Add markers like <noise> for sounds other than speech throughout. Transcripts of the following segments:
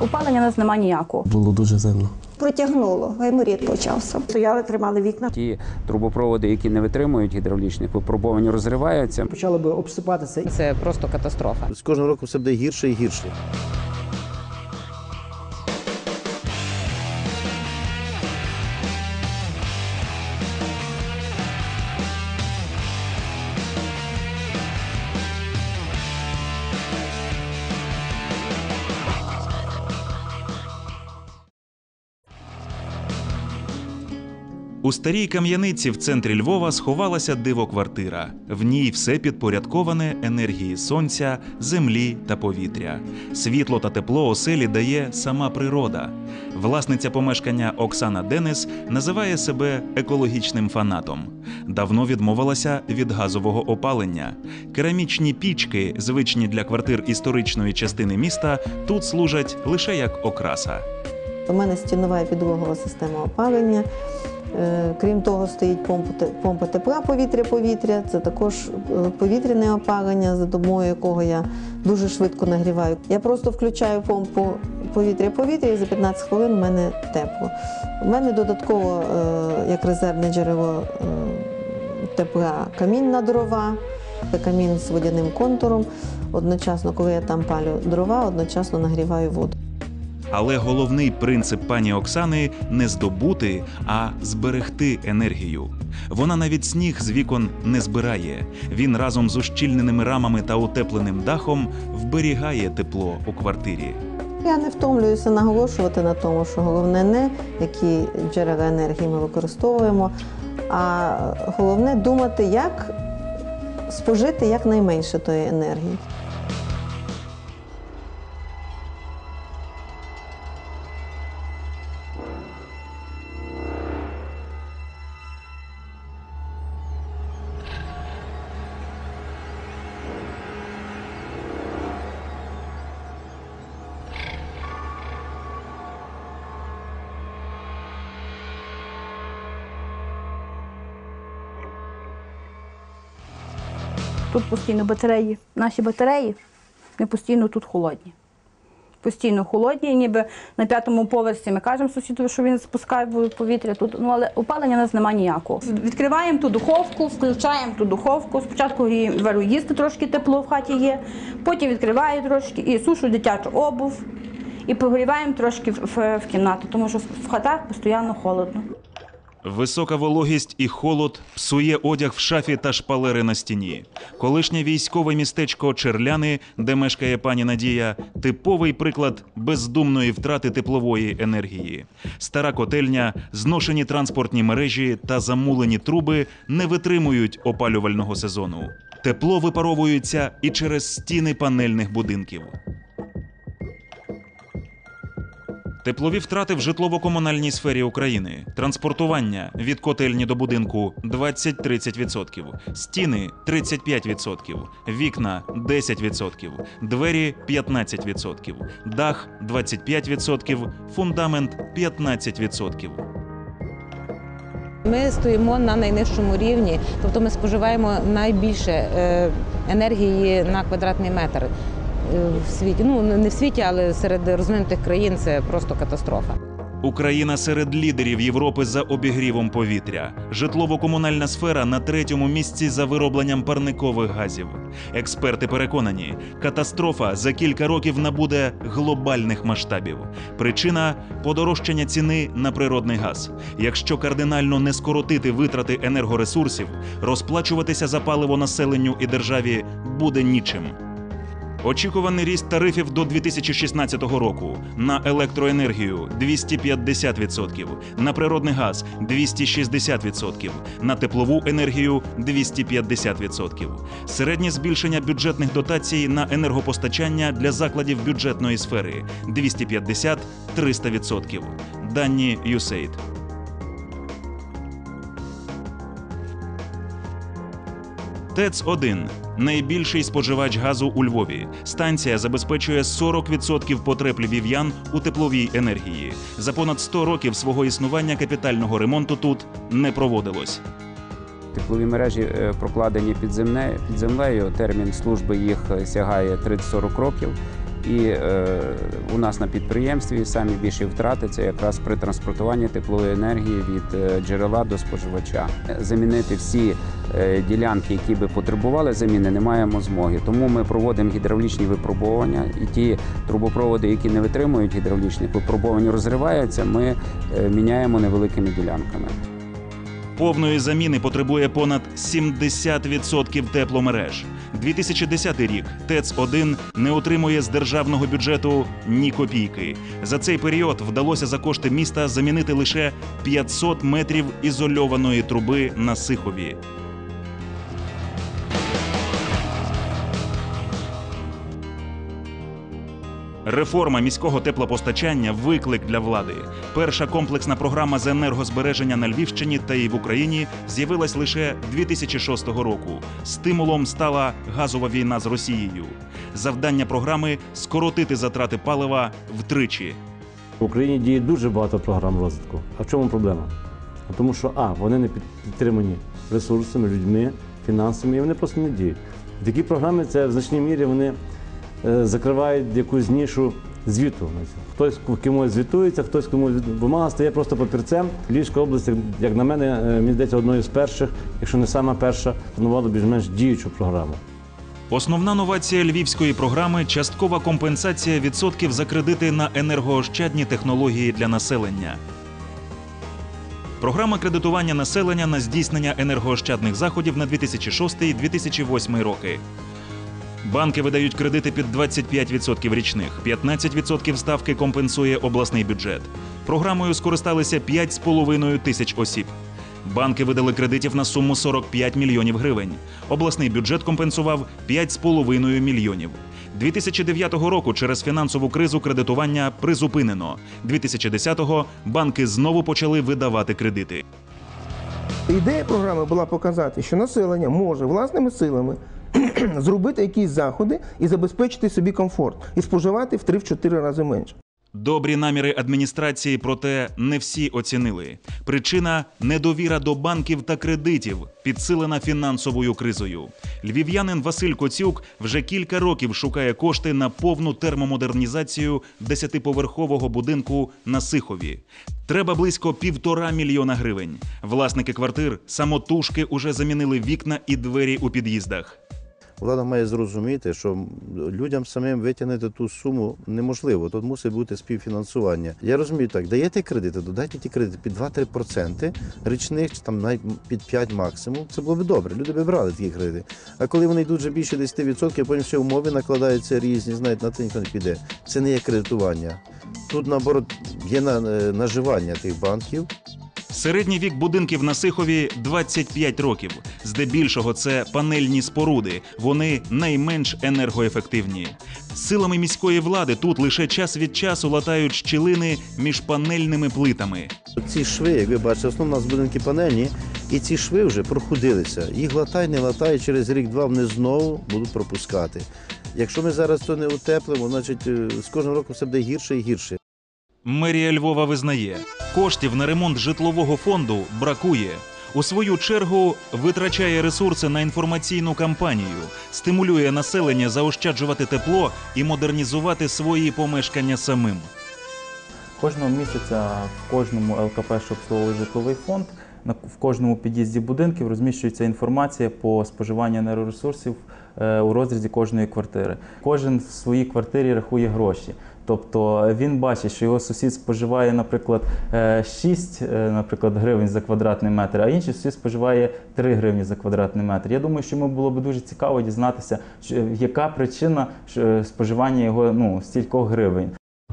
Опалення нас немає ніякого. Було дуже зимно. Протягнуло, гайморіт почався. Стояли, тримали вікна. Ті трубопроводи, які не витримують гідравлічних випробувань, розриваються. почали би обсипатися. Це просто катастрофа. З кожним роком все буде гірше і гірше. У старій кам'яниці в центрі Львова сховалася дивоквартира. В ній все підпорядковане енергії сонця, землі та повітря. Світло та тепло оселі дає сама природа. Власниця помешкання Оксана Денис називає себе екологічним фанатом. Давно відмовилася від газового опалення. Керамічні пічки, звичні для квартир історичної частини міста, тут служать лише як окраса. У мене стінова і підлогова система опалення. Е, Крім того, стоїть помпа, тепла повітря-повітря. Це також е, повітряне опалення, за допомогою якого я дуже швидко нагріваю. Я просто включаю помпу повітря-повітря і за 15 хвилин в мене тепло. У мене додатково, е, як резервне джерело тепла, камін на дрова. Це камін з водяним контуром. Одночасно, коли я там палю дрова, одночасно нагріваю воду. Але головний принцип пані Оксани не здобути, а зберегти енергію. Вона навіть сніг з вікон не збирає. Він разом з ущільненими рамами та утепленим дахом вберігає тепло у квартирі. Я не втомлююся наголошувати на тому, що головне не які джерела енергії ми використовуємо, а головне думати, як спожити якнайменше тої енергії. Постійно батареї. Наші батареї, ми постійно тут холодні. Постійно холодні, ніби на п'ятому поверсі ми кажемо сусідові, що він спускає повітря тут. Ну але опалення у нас немає ніякого. Відкриваємо ту духовку, включаємо ту духовку. Спочатку гріємо беру їсти трошки тепло в хаті є, потім відкриваю трошки і сушу дитячу обув. І прогріваємо трошки в, в, в кімнату, тому що в хатах постійно холодно. Висока вологість і холод псує одяг в шафі та шпалери на стіні. Колишнє військове містечко Черляни, де мешкає пані Надія, типовий приклад бездумної втрати теплової енергії. Стара котельня, зношені транспортні мережі та замулені труби не витримують опалювального сезону. Тепло випаровується і через стіни панельних будинків. Теплові втрати в житлово-комунальній сфері України. Транспортування від котельні до будинку 20-30%, стіни 35%, вікна 10%, двері 15%, дах 25%, фундамент 15%. Ми стоїмо на найнижчому рівні, тобто ми споживаємо найбільше е, енергії на квадратний метр в світі. Ну не в світі, але серед розвинутих країн це просто катастрофа. Україна серед лідерів Європи за обігрівом повітря. Житлово-комунальна сфера на третьому місці за виробленням парникових газів. Експерти переконані, катастрофа за кілька років набуде глобальних масштабів. Причина подорожчання ціни на природний газ. Якщо кардинально не скоротити витрати енергоресурсів, розплачуватися за паливо населенню і державі буде нічим. Очікуваний ріст тарифів до 2016 року на електроенергію 250%, на природний газ 260%, на теплову енергію 250%. Середнє збільшення бюджетних дотацій на енергопостачання для закладів бюджетної сфери 250-300%. Дані USAID. ТЕЦ-1 – найбільший споживач газу у Львові. Станція забезпечує 40% потреб львів'ян у тепловій енергії. За понад 100 років свого існування капітального ремонту тут не проводилось. Теплові мережі е, прокладені під, землею. Термін служби їх е, сягає 30-40 років. І е, у нас на підприємстві самі більші втрати це якраз при транспортуванні теплової енергії від е, джерела до споживача. Замінити всі е, ділянки, які би потребували заміни, не маємо змоги. Тому ми проводимо гідравлічні випробування, і ті трубопроводи, які не витримують гідравлічних випробувань, розриваються. Ми е, міняємо невеликими ділянками. Повної заміни потребує понад 70% тепломереж. 2010 рік ТЕЦ-1 не отримує з державного бюджету ні копійки. За цей період вдалося за кошти міста замінити лише 500 метрів ізольованої труби на Сихові. Реформа міського теплопостачання виклик для влади. Перша комплексна програма з енергозбереження на Львівщині та і в Україні з'явилась лише 2006 року. Стимулом стала газова війна з Росією. Завдання програми скоротити затрати палива втричі. В Україні діє дуже багато програм розвитку. А в чому проблема? А Тому що А, вони не підтримані ресурсами, людьми, фінансами, і вони просто не діють. Такі програми це в значній мірі вони закривають якусь нішу звіту. Хтось кимось звітується, хтось від- бумага стає просто папірцем. Львівська область, як на мене, е, мені здається, одною з перших, якщо не сама перша, планувала більш-менш діючу програму. Основна новація львівської програми часткова компенсація відсотків за кредити на енергоощадні технології для населення. Програма кредитування населення на здійснення енергоощадних заходів на 2006-2008 роки. Банки видають кредити під 25% річних, 15% ставки компенсує обласний бюджет. Програмою скористалися 5,5 тисяч осіб. Банки видали кредитів на суму 45 мільйонів гривень. Обласний бюджет компенсував 5,5 мільйонів. 2009 року через фінансову кризу кредитування призупинено. 2010-го банки знову почали видавати кредити. Ідея програми була показати, що населення може власними силами <clears throat> зробити якісь заходи і забезпечити собі комфорт, і споживати в 3-4 рази менше. Добрі наміри адміністрації, проте не всі оцінили. Причина недовіра до банків та кредитів, підсилена фінансовою кризою. Львів'янин Василь Коцюк вже кілька років шукає кошти на повну термомодернізацію десятиповерхового будинку на Сихові. Треба близько півтора мільйона гривень. Власники квартир самотужки уже замінили вікна і двері у під'їздах. Влада має зрозуміти, що людям самим витягнути ту суму неможливо. Тут мусить бути співфінансування. Я розумію так, даєте кредити, додайте ті кредити під 2-3% річних, чи там навіть під 5 максимум. Це було б добре. Люди б брали такі кредити. А коли вони йдуть вже більше 10%, потім ще умови накладаються різні, знаєте, на це ніхто не піде. Це не є кредитування. Тут, наоборот, є е, наживання тих банків. Середній вік будинків на Сихові 25 років. Здебільшого це панельні споруди. Вони найменш енергоефективні. Силами міської влади тут лише час від часу латають щілини між панельними плитами. Ці шви, як ви бачите, в основному у нас будинки панельні, і ці шви вже проходилися. Їх латай, не латай, через рік-два вони знову будуть пропускати. Якщо ми зараз то не утеплимо, значить е, з кожним роком все буде гірше і гірше. Мерія Львова визнає, коштів на ремонт житлового фонду бракує. У свою чергу витрачає ресурси на інформаційну кампанію, стимулює населення заощаджувати тепло і модернізувати свої помешкання самим. Кожного місяця в кожному ЛКП, що обслуговує житловий фонд, в кожному під'їзді будинків розміщується інформація по споживанню енергоресурсів е, у розрізі кожної квартири. Кожен в своїй квартирі рахує гроші. Тобто він бачить, що його сусід споживає, наприклад, е, 6 е, наприклад, гривень за квадратний метр, а інший сусід споживає 3 гривні за квадратний метр. Я думаю, що йому було б дуже цікаво дізнатися, що- яка причина е, споживання його ну, стількох гривень.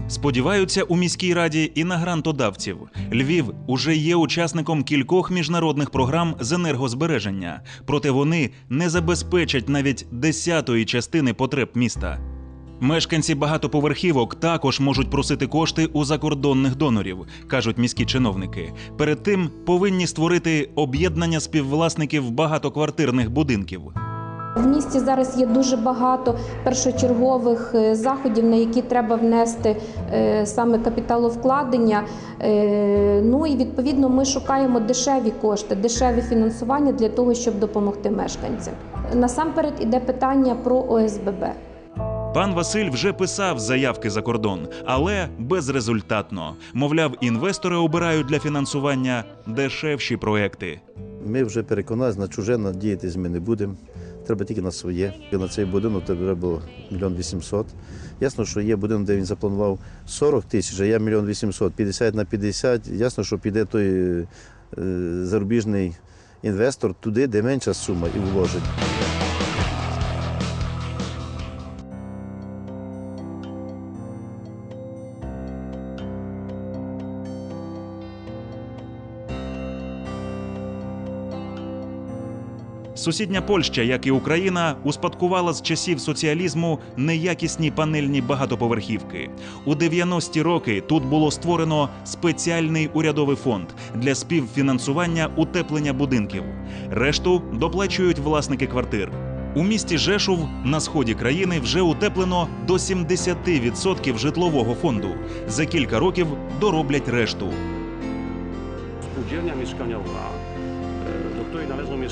Сподіваються у міській раді і на грантодавців. Львів уже є учасником кількох міжнародних програм з енергозбереження, проте вони не забезпечать навіть десятої частини потреб міста. Мешканці багатоповерхівок також можуть просити кошти у закордонних донорів, кажуть міські чиновники. Перед тим повинні створити об'єднання співвласників багатоквартирних будинків. В місті зараз є дуже багато першочергових е, заходів, на які треба внести е, саме капіталовкладення. Е, Ну і відповідно ми шукаємо дешеві кошти, дешеві фінансування для того, щоб допомогти мешканцям. Насамперед іде питання про ОСББ. Пан Василь вже писав заявки за кордон, але безрезультатно. Мовляв, інвестори обирають для фінансування дешевші проекти. Ми вже переконалися, на чуже надіятись ми не будемо. Треба тільки на своє. На цей будинок треба було мільйон вісімсот. Ясно, що є будинок, де він запланував 40 тисяч, а я мільйон вісімсот, 50 на 50. Ясно, що піде той е, зарубіжний інвестор туди, де менша сума і вложить. Сусідня Польща, як і Україна, успадкувала з часів соціалізму неякісні панельні багатоповерхівки. У 90-ті роки тут було створено спеціальний урядовий фонд для співфінансування утеплення будинків. Решту доплачують власники квартир. У місті Жешув на сході країни вже утеплено до 70% житлового фонду. За кілька років doroблять решту. e, do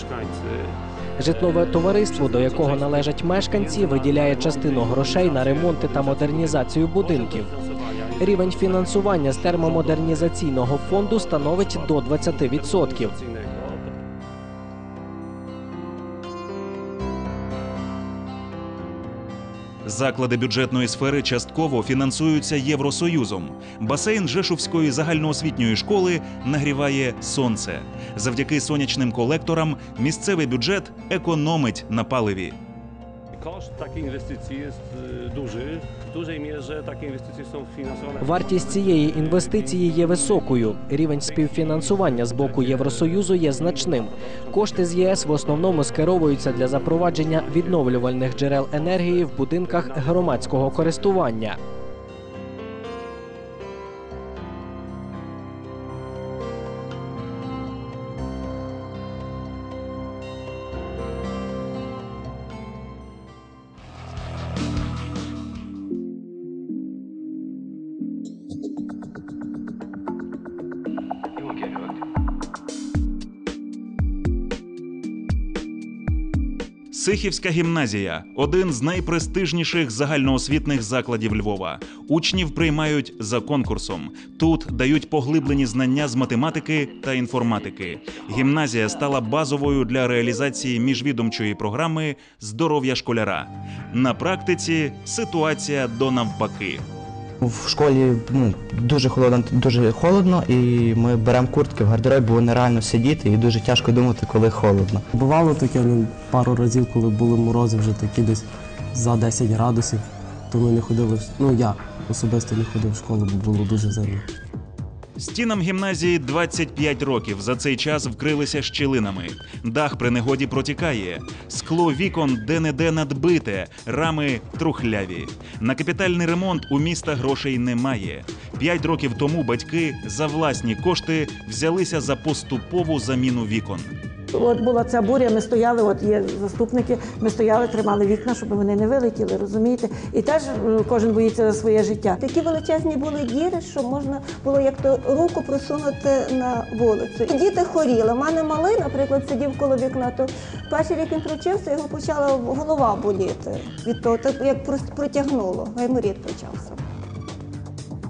której Житлове товариство, до якого належать мешканці, виділяє частину грошей на ремонти та модернізацію будинків. Рівень фінансування з термомодернізаційного фонду становить до 20%. Заклади бюджетної сфери частково фінансуються Євросоюзом. Басейн Жешувської загальноосвітньої школи нагріває сонце. Завдяки сонячним колекторам місцевий бюджет економить на паливі. Кошт takiej inwestycji є duży. W dużej mierze takie inwestycje są finansowane. Вартість цієї інвестиції є високою. Рівень співфінансування з боку Євросоюзу є значним. Кошти з ЄС в основному скеровуються для запровадження відновлювальних джерел енергії в будинках громадського користування. Сихівська гімназія один з найпрестижніших загальноосвітних закладів Львова. Учнів приймають за конкурсом. Тут дають поглиблені знання з математики та інформатики. Гімназія стала базовою для реалізації міжвідомчої програми здоров'я школяра. На практиці ситуація до навпаки. В школі ну, дуже холодно, дуже холодно, і ми беремо куртки в гардеробі, бо нереально сидіти і дуже тяжко думати, коли холодно. Бувало таке ну, пару разів, коли були морози вже такі десь за 10 градусів, то ми не ходили. Ну я особисто не ходив в школу, бо було дуже зимно. Стінам гімназії 25 років. За цей час вкрилися щілинами. Дах при негоді протікає. Скло вікон де-не-де надбите, рами трухляві. На капітальний ремонт у міста грошей немає. П'ять років тому батьки за власні кошти взялися за поступову заміну вікон. От була ця буря, ми стояли, от є заступники, ми стояли, тримали вікна, щоб вони не вилетіли, розумієте? І теж кожен боїться за своє життя. Такі величезні були діри, що можна було як то руку просунути на вулицю. Діти хворіли. У мене малий, наприклад, сидів коло вікна, то перший рік він прочився, його почала голова боліти від того, так як протягнуло, гайморіт почався.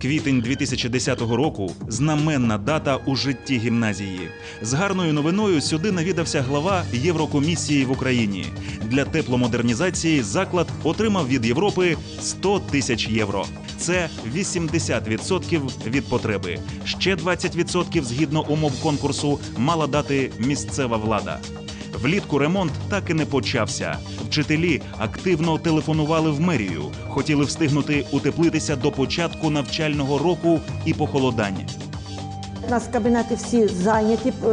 Квітень 2010 року знаменна дата у житті гімназії. З гарною новиною сюди навідався глава Єврокомісії в Україні. Для тепломодернізації заклад отримав від Європи 100 тисяч євро. Це 80% від потреби. Ще 20% згідно умов конкурсу мала дати місцева влада. Влітку ремонт так і не почався. Вчителі активно телефонували в мерію, хотіли встигнути утеплитися до початку навчального року і похолодання. У нас кабінети всі зайняті, е,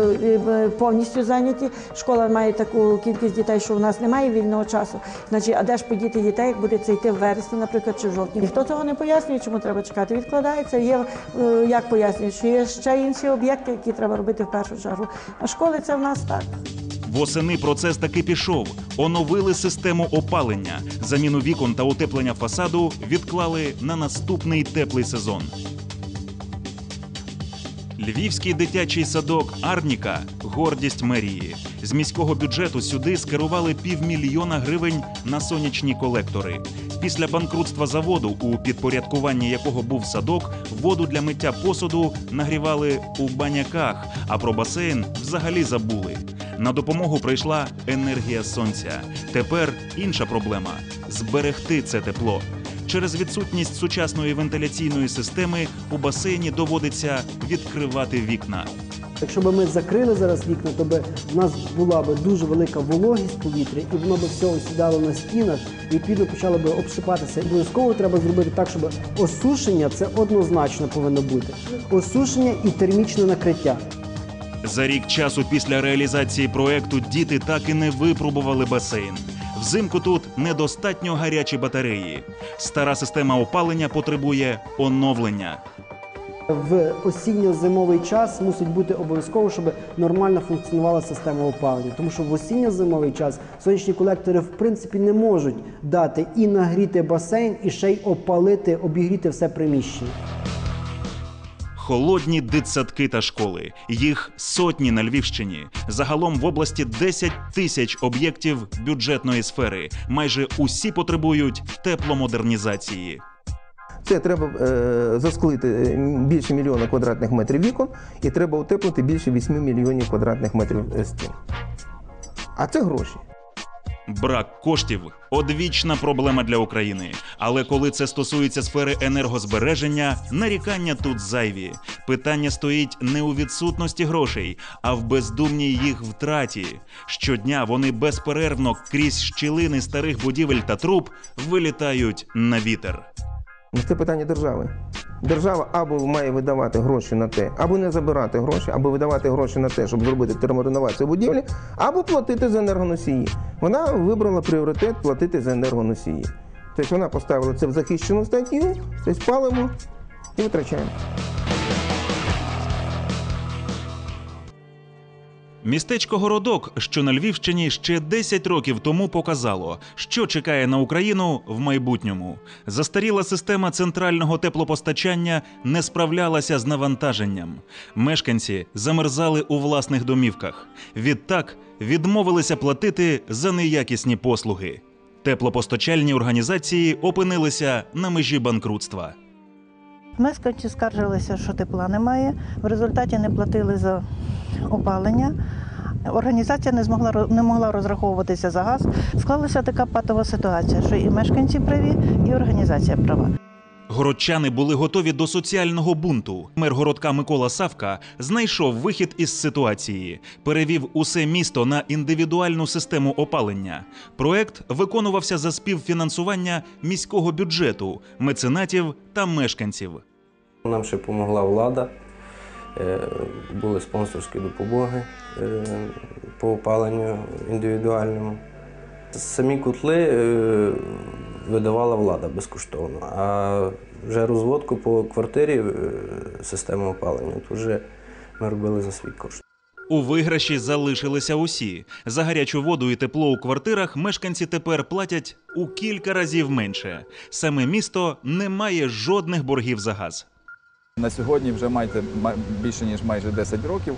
е, повністю зайняті. Школа має таку кількість дітей, що у нас немає вільного часу. Значить, а де ж подіти дітей, як буде це йти в вересні, наприклад, чи в жовтні? Ніхто цього не пояснює, чому треба чекати. Відкладається. Є е, як пояснюють, що є ще інші об'єкти, які треба робити в першу чергу. А школи це в нас так. Восени процес таки пішов. Оновили систему опалення. Заміну вікон та утеплення фасаду відклали на наступний теплий сезон. Львівський дитячий садок Арніка гордість мерії. З міського бюджету сюди скерували півмільйона гривень на сонячні колектори. Після банкрутства заводу, у підпорядкуванні якого був садок, воду для миття посуду нагрівали у баняках, а про басейн взагалі забули. На допомогу прийшла енергія сонця. Тепер інша проблема зберегти це тепло. Через відсутність сучасної вентиляційної системи у басейні доводиться відкривати вікна. Якщо б ми закрили зараз вікна, то би в нас була б дуже велика вологість повітря, і воно б все осідало на стінах, і відповідно почало б обсипатися. І Обов'язково треба зробити так, щоб осушення це однозначно повинно бути. Осушення і термічне накриття. За рік часу після реалізації проекту діти так і не випробували басейн. Взимку тут недостатньо гарячі батареї. Стара система опалення потребує оновлення. В осінньо-зимовий час мусить бути обов'язково, щоб нормально функціонувала система опалення. Тому що в осінньо-зимовий час сонячні колектори в принципі не можуть дати і нагріти басейн, і ще й опалити, обігріти все приміщення. Холодні дитсадки та школи. Їх сотні на Львівщині. Загалом в області 10 тисяч об'єктів бюджетної сфери. Майже усі потребують тепломодернізації. Це треба е, засклити е, більше мільйона квадратних метрів вікон і треба утеплити більше 8 мільйонів квадратних метрів е, стін. А це гроші. Брак коштів одвічна проблема для України. Але коли це стосується сфери енергозбереження, нарікання тут зайві. Питання стоїть не у відсутності грошей, а в бездумній їх втраті. Щодня вони безперервно крізь щілини старих будівель та труб вилітають на вітер. Ну, Це питання держави. Держава або має видавати гроші на те, або не забирати гроші, або видавати гроші на те, щоб зробити термореновацію будівлі, або платити за енергоносії. Вона вибрала пріоритет платити за енергоносії. Тобто вона поставила це в захищену статтю, тобто палимо і витрачаємо. Містечко Городок, що на Львівщині ще 10 років тому показало, що чекає на Україну в майбутньому. Застаріла система центрального теплопостачання не справлялася з навантаженням. Мешканці замерзали у власних домівках. Відтак відмовилися платити за неякісні послуги. Теплопостачальні організації опинилися на межі банкрутства. Мешканці скаржилися, що тепла немає. В результаті не платили за опалення. Організація не змогла не могла розраховуватися за газ. Склалася така патова ситуація, що і мешканці праві, і організація права. Городчани були готові до соціального бунту. Мер городка Микола Савка знайшов вихід із ситуації, перевів усе місто на індивідуальну систему опалення. Проект виконувався за співфінансування міського бюджету, меценатів та мешканців. Нам ще допомогла влада, е, були спонсорські допомоги е, по опаленню індивідуальному. Самі котли е, видавала влада безкоштовно, а вже розводку по квартирі е, системи опалення то вже ми робили за свій кошт. У виграші залишилися усі. За гарячу воду і тепло у квартирах мешканці тепер платять у кілька разів менше. Саме місто не має жодних боргів за газ. На сьогодні вже маєте більше ніж майже 10 років.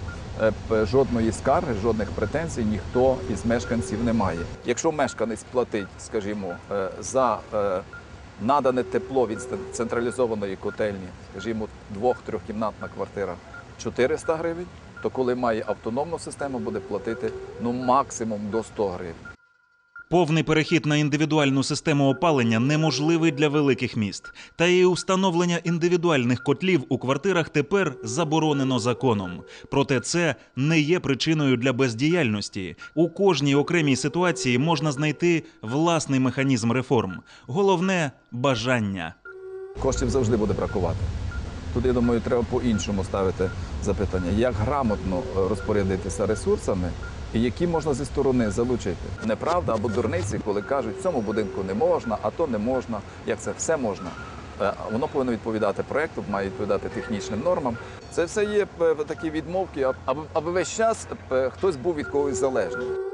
е, Жодної скарги, жодних претензій ніхто із мешканців не має. Якщо мешканець платить, скажімо, е, за е, надане тепло від централізованої котельні, скажімо, двох-трьохкімнатна квартира 400 гривень, то коли має автономну систему, буде платити ну максимум до 100 гривень. Повний перехід на індивідуальну систему опалення неможливий для великих міст. Та і установлення індивідуальних котлів у квартирах тепер заборонено законом. Проте це не є причиною для бездіяльності. У кожній окремій ситуації можна знайти власний механізм реформ. Головне бажання. Коштів завжди буде бракувати. Тут, я думаю, треба по-іншому ставити запитання, як грамотно розпорядитися ресурсами які можна зі сторони залучити. Неправда або дурниці, коли кажуть, в цьому будинку не можна, а то не можна. Як це все можна? Е, Воно повинно відповідати проекту, має відповідати технічним нормам. Це все є е, такі відмовки, аби, весь час е, хтось був від когось залежний.